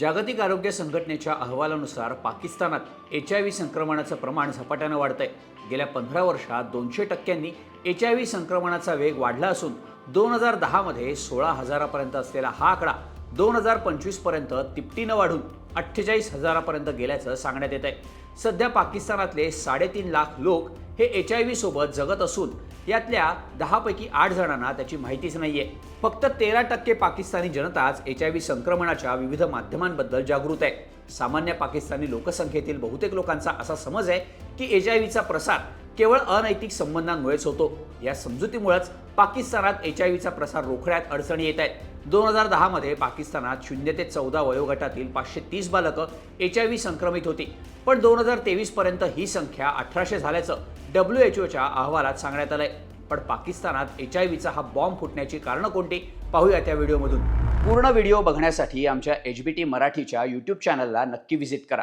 जागतिक आरोग्य संघटनेच्या अहवालानुसार पाकिस्तानात एच आय व्ही संक्रमणाचं प्रमाण झपाट्यानं वाढतंय. गेल्या पंधरा वर्षात दोनशे टक्क्यांनी एच आय व्ही संक्रमणाचा वेग वाढला असून दोन हजार दहामध्ये सोळा हजारापर्यंत असलेला हा आकडा दोन हजार पंचवीसपर्यंत तिपटीनं वाढून अठ्ठेचाळीस हजारापर्यंत गेल्याचं सांगण्यात येत आहे सध्या पाकिस्तानातले साडेतीन लाख लोक हे एच आय व्ही सोबत जगत असून यातल्या दहापैकी आठ जणांना त्याची माहितीच नाही आहे फक्त तेरा टक्के पाकिस्तानी जनताच एच आय व्ही संक्रमणाच्या विविध माध्यमांबद्दल जागृत आहे. सामान्य पाकिस्तानी लोकसंख्येतील बहुतेक लोकांचा असा समज आहे की एच आय व्हीचा प्रसार केवळ अनैतिक संबंधांमुळेच होतो. या समजुतीमुळेच पाकिस्तानात एच आय व्हीचा प्रसार रोखण्यात अडचणी येत आहेत. दोन हजार दहामध्ये पाकिस्तानात शून्य ते चौदा वयोगटातील पाचशे तीस बालकं एच आय व्ही संक्रमित होती. पण दोन हजार तेवीसपर्यंत ही संख्या अठराशे झाल्याचं डब्ल्यू एच ओच्या अहवालात सांगण्यात आलंय. पण पाकिस्तानात एच आय व्हीचा हा बॉम्ब फुटण्याची कारणं कोणती? पाहूया त्या व्हिडिओमधून. पूर्ण व्हिडिओ बघण्यासाठी आमच्या एच बी टी मराठीच्या यूट्यूब चॅनलला नक्की व्हिजिट करा.